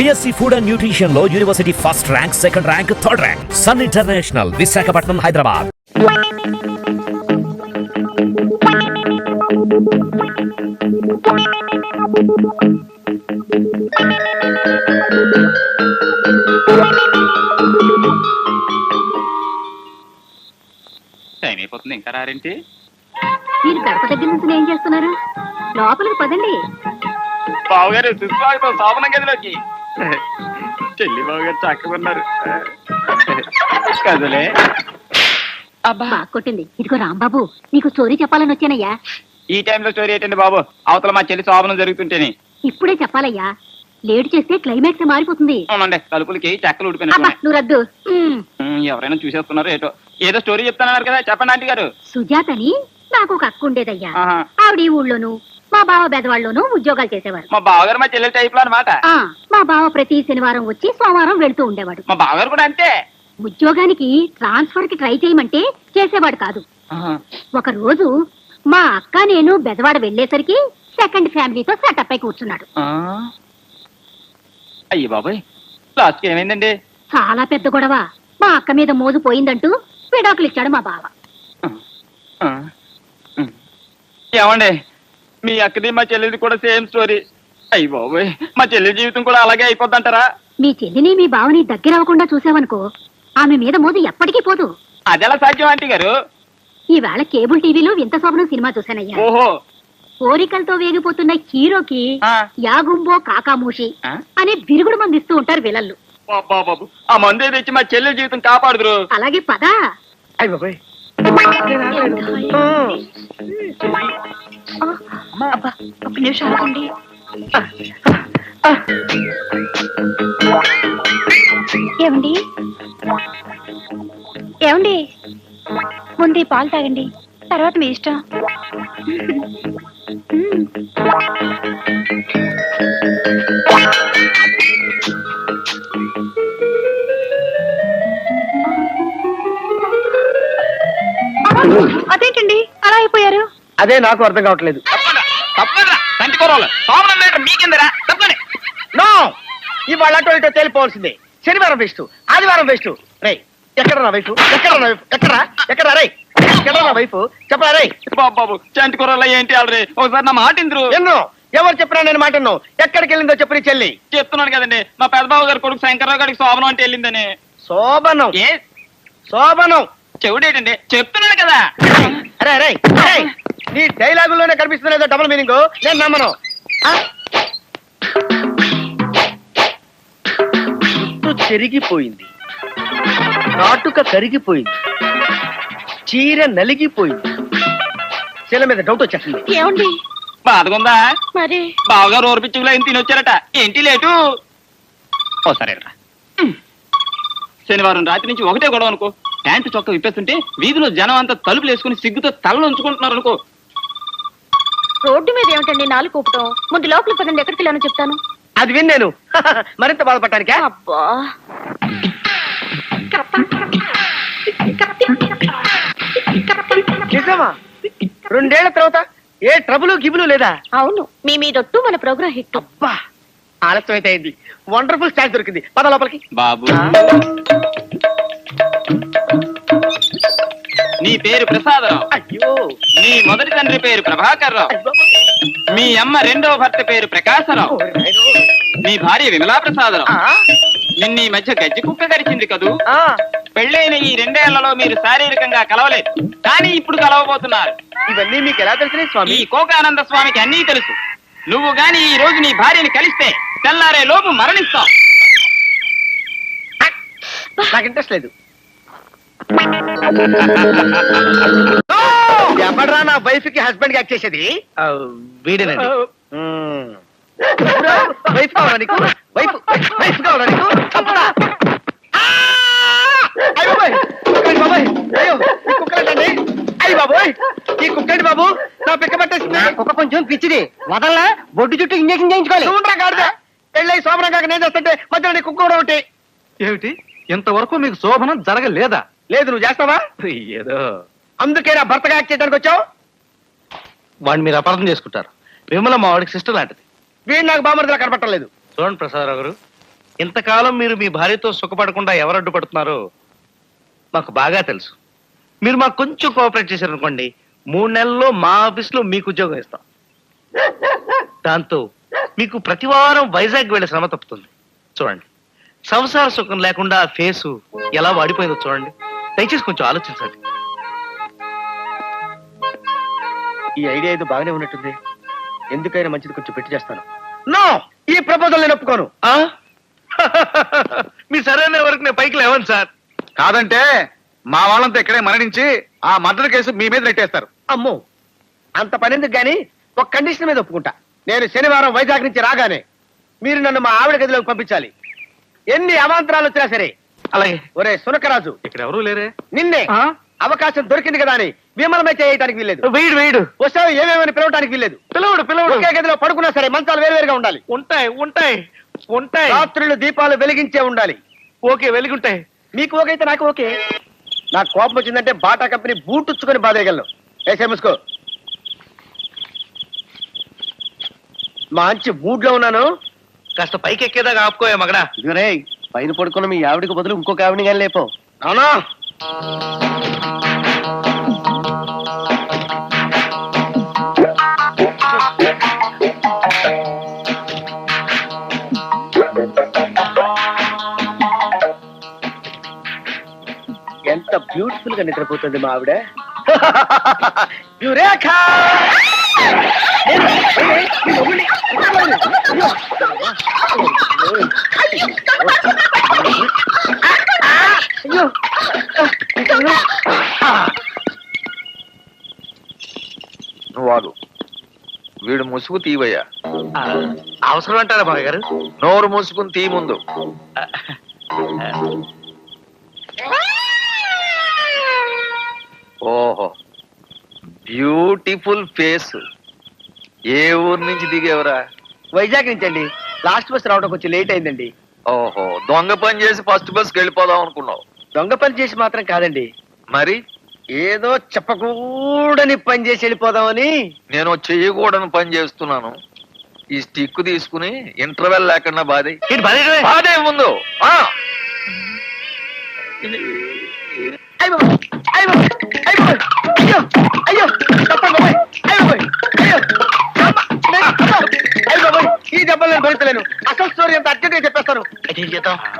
BSc food and న్యూట్రిషన్లో university first rank second rank third rank Sun international Visakhapatnam Hyderabad time అయిపోతుంది ఇంకా రారేంటి? మీరు గడప దగ్గర నుంచి ఏం చేస్తున్నారు? లోపలికి పదండి. బావగారు సుస్వాగతం శోభన గదిలోకి. చెల్లి కదలే. బాగా కొట్టింది. ఇదిగో రాంబాబు నీకు స్టోరీ చెప్పాలని వచ్చానయ్యా. ఈ టైంలో స్టోరీ ఏంటండి బాబు? అవతల మా చెల్లి శోభనం జరుగుతుంటేనే. ఇప్పుడే చెప్పాలయ్యా. లేట్ చేస్తే క్లైమాక్స్ మారిపోతుంది. అవునండి తలుపులకి చెక్కలు అబ్బా ఉడిపోయినాయి నువ్వు రద్దు. ఉమ్, ఎవరైనా చూసేస్తున్నారు ఏటో. ఏదో స్టోరీ చెప్తానన్నారు కదా చెప్పండి ఆంటీ గారు. సుజాతని నాకు ఒక అక్క ఉండేదయ్యా. ఆహా. ఆవిడ ఈ ఊళ్ళోను మా బావ బెదవాళ్ళలోనూ ఉద్యోగాలు చేసేవారు. మా బావగారు మా చెల్లెల టైప్లో అనమాట ఆ మా బావ ప్రతి శనివారం వచ్చి సోమవారం వెళ్తూ ఉండేవాడు. మా బావగారు కూడా అంతే. ఉద్యోగానికి ట్రాన్స్ఫర్కి ట్రై చేయమంటే చేసేవాడు కాదు. ఒక రోజు మా అక్క నేను బెదవాడ వెళ్ళేసరికి సెకండ్ ఫ్యామిలీతో సెటప్ అయి కూర్చున్నాడు. ఆ. అయ్యి బాబాయ్. లాస్ట్కి ఏమైందండి? చాలా పెద్ద గొడవ. మా అక్క మీద మోజు పోయిందంటూ విడాకులు ఇచ్చాడు మా బావ. ఆ. ఉమ్. ఏమండి? మీ అక్కది మా చెల్లెది కూడా సేమ్ స్టోరీ. అయ్యి బాబోయ్ మా చెల్లి జీవితం కూడా అలాగే అయిపోద్దంటారా? మీ చెల్లిని మీ బావని దగ్గర అవ్వకుండా చూసావనుకో ఆమె మీద మోజు ఎప్పటికీ పోదు. అదెలా సాధ్యం ఆంటీ గారు? ఈవేళ కేబుల్ టీవీలో వింత శోభనం సినిమా చూశానయ్యా. ఓహో. కోరికలతో వేగిపోతున్న హీరోకి ఆ. యాగుంబో కాకామూషి ఆ? అనే బిరుగుడు మంది ఇస్తూ ఉంటారు విలన్లు బాబా బాబు ఆ మందే తెచ్చి మా చెల్లెల జీవితం కాపాడుదురు. అలాగే పదా. అయ్యి బాబాయ్. ఒక నిమిషం ఆగండి ఏమండి? ఏమండి? ముందు ఈ పాలు తాగండి. తర్వాత మీ ఇష్టం. అదేంటండి? అలా అయిపోయారు? అదే నాకు అర్థం కావట్లేదు. నో! ఇవాళ అటో ఇటో తేలిపోవాల్సిందే శనివారం వేస్ట్ ఆదివారం వేస్ట్ రే ఎక్కడ నా వైఫ్ ఎక్కడ నా వైఫ్ ఎక్కడ ఎక్కడ రే ఎక్కడ నా వైఫ్ చెప్పరా రే బాబు చంటి కూరలు ఏంటి ఆల్రెడీ? ఒకసారి నా మాట ఇంద్రు. ఎన్నో? ఎవరు చెప్పినా నేను మాటను ఎక్కడికి వెళ్ళిందో చెప్పు చెల్లి. చెప్తున్నాను కదండి. మా పెద్దబాబు గారి కొడుకు శంకర్రావు గారికి శోభనం అంటే వెళ్ళిందని. శోభనం. ఏ? శోభనం. చెవుడేటండి? చెప్తున్నాను కదా. అరే అరే అరే నీ డైలాగుల్లోనే కనిపిస్తుంది ఏదో డబుల్ మీనింగ్ నేను నమ్మను? జుట్టు చెరిగిపోయింది. నాటుక కరిగిపోయింది. చీర నలిగిపోయింది. చీల మీద డౌట్ వచ్చేస్తుంది. ఏమండి? బాధగుందా? మరి? బావగారు ఓర్పిచ్చుకులో ఏం తినొచ్చారట. ఏంటి లేటు? ఓ సరే. శనివారం రాత్రి నుంచి ఒకటే గొడవ అనుకో. ప్యాంటు చొక్క విప్పేస్తుంటే వీధిలో జనం అంతా తలుపులు వేసుకుని సిగ్గుతో తలలు ఉంచుకుంటున్నారు అనుకో. రోడ్డు మీద ఏమిటండి నాలుగు కూపటం ముందు లోపలికి పదండి ఎక్కడికి వెళ్ళానో చెప్తాను. అది విన్ నేను. మరింత బాధపడటానికా? అబ్బా. నిజమా? రెండేళ్ళ తర్వాత ఏ ట్రబుల్ గిబులు లేదా? అవును మీ మీదొట్టు మన ప్రోగ్రాం హిట్. అబ్బా ఆలస్యం అయితే అయింది. వండర్ఫుల్ ఛాన్స్ దొరికింది. పద లోపలికి. బాబు. నీ పేరు ప్రసాదరావు. అయ్యో. నీ మొదటి తండ్రి పేరు ప్రభాకర్ రావు. మీ అమ్మ రెండవ భర్త పేరు ప్రకాశరావు. మీ భార్య విమలా ప్రసాదరావు. నిన్న ఈ మధ్య గజ్జి కుక్క గడిచింది కదూ? పెళ్ళైన ఈ రెండేళ్ళలో మీరు శారీరకంగా కలవలేదు. కానీ ఇప్పుడు కలవబోతున్నారు. ఇవన్నీ మీకు ఎలా తెలిసినాయి ఈ స్వామి కోకానంద స్వామికి అన్నీ తెలుసు. నువ్వు గాని ఈ రోజు నీ భార్యని కలిస్తే తెల్లారే లోపు మరణిస్తావు. నాకు ఇంట్రెస్ట్ లేదు. ఎవడరా నా వైఫ్కి హస్బెండ్కి యాక్ట్ చేసేది? వీడేనండి. వైఫ్ కావాలా నీకు? వైఫ్ వైఫ్ కావాలా నీకు? చంపరా. ఆ! అయ్య బాబోయ్! కుక్కండి బాబోయ్! అయ్యో, ఈ కుక్కలేంటండి? అయ్య బాబోయ్ ఈ కుక్కండి బాబు? నా పిక్క పట్టేసింది. కుక్క కొంచెం పిచ్చిది. వదల్లా బొడ్డు చుట్టూ ఇంజక్షన్ చేయించుకోవాలి. చూడరా పెళ్ళై సోమరం కాక నేను చేస్తుంటే మధ్యలో నీ కుక్క కూడా ఒకటి. ఏమిటి? ఇంతవరకు మీకు శోభనం జరగలేదా? లేదు నువ్వు చేస్తావా? ఏదో అందుకే నా భర్తగా యాక్ట్ చేయడానికి వచ్చావు? వాడిని మీరు అపార్థం చేసుకుంటారు. విమల మా వాడికి సిస్టర్ లాంటిది. వీడు నాకు బామర్దిలా కనపట్టలేదు చూడండి ప్రసాదరావు గారు ఇంతకాలం మీరు మీ భార్యతో సుఖపడకుండా ఎవరు అడ్డుపడుతున్నారో మాకు బాగా తెలుసు. మీరు మాకు కొంచెం కోఆపరేట్ చేశారనుకోండి మూడు నెలల్లో మా ఆఫీస్లో మీకు ఉద్యోగం ఇస్తాం. దాంతో మీకు ప్రతి వారం వైజాగ్ వెళ్ళే శ్రమ తప్పుతుంది. చూడండి. సంసార సుఖం లేకుండా ఆ ఫేసు ఎలా వాడిపోయిందో చూడండి. దయచేసి కొంచెం ఆలోచించండి. ఈ ఐడియా ఏదో బాగానే ఉన్నట్టుంది. ఎందుకైనా మంచిది కొంచెం పెట్టి చేస్తాను. నో! ఈ ప్రపోజల్ నేను ఒప్పుకోను. ఆ? మీ సరైన వరకు నేను పైకి లేవను సార్. కాదంటే మా వాళ్ళంతా ఇక్కడే మరణించి ఆ మర్డర్ కేసు మీ మీద నెట్టేస్తారు. అమ్మో! అంత పని ఎందుకు గాని? ఒక కండిషన్ మీద ఒప్పుకుంటా. నేను శనివారం వైజాగ్ నుంచి రాగానే మీరు నన్ను మా ఆవిడ గదిలోకి పంపించాలి. ఎన్ని అవాంతరాలు వచ్చినా సరే అలాగే. ఒరే సునకరాజు. ఇక్కడ ఎవరు లేరే. నిన్నే? అవకాశం దొరికింది కదా అని విమలమే చేయడానికి వీల్లేదు. వెయిడ్ వెయిడ్ వస్తావు ఏమేమని పిలవడానికి వీల్లేదు. పిలవడు పిలవడు. ఒకే గదిలో పడుకున్నా సరే మంచాలు వేరువేరుగా ఉండాలి. ఉంటాయి ఉంటాయి ఉంటాయి. రాత్రులు దీపాలు వెలిగించే ఉండాలి. ఓకే వెలుగుంటాయి. మీకు ఓకే అయితే నాకు ఓకే. నాకు కోపం వచ్చిందంటే బాటా కంపెనీ బూటుచ్చుకొని బాధేయగలను. వేసే ముసుకో మంచి మూడ్లో ఉన్నాను. కాస్త పైకి ఎక్కేదాకా ఆపుకోయా మగడా ఇదిగోరే పైన పడుకున్న మీ ఆవిడకి బదులు ఇంకొక ఆవిడని కానీ లేపో. అవునా ఎంత బ్యూటిఫుల్గా నిద్రపోతుంది మా ఆవిడ. యురేఖ! నువ్వు వీడు ముసుగు తీవయ్యా అవసరం అంటారా బాగా గారు? నోరు మూసుకుని తీ ముందు. ఓహో. బ్యూటిఫుల్ ఫేస్ ఏ ఊరు నుంచి దిగేవరా? వైజాగ్ నుంచి అండి లాస్ట్ బస్ రావడం కొంచెం లేట్ అయిందండి. ఓహో దొంగ పని చేసి ఫస్ట్ బస్కి వెళ్ళిపోదాం అనుకున్నావు. దొంగ పని చేసి మాత్రం కాదండి. మరి? ఏదో చెప్పకూడని పని చేసి వెళ్ళిపోదామని. నేను చెయ్యకూడని పని చేస్తున్నాను. ఈ స్టిక్ తీసుకుని ఇంటర్వెల్ లేకుండా బాధే. బాధే ముందు. ఆ. బాబోయ్! బాబోయ్! అసలు స్టోరీ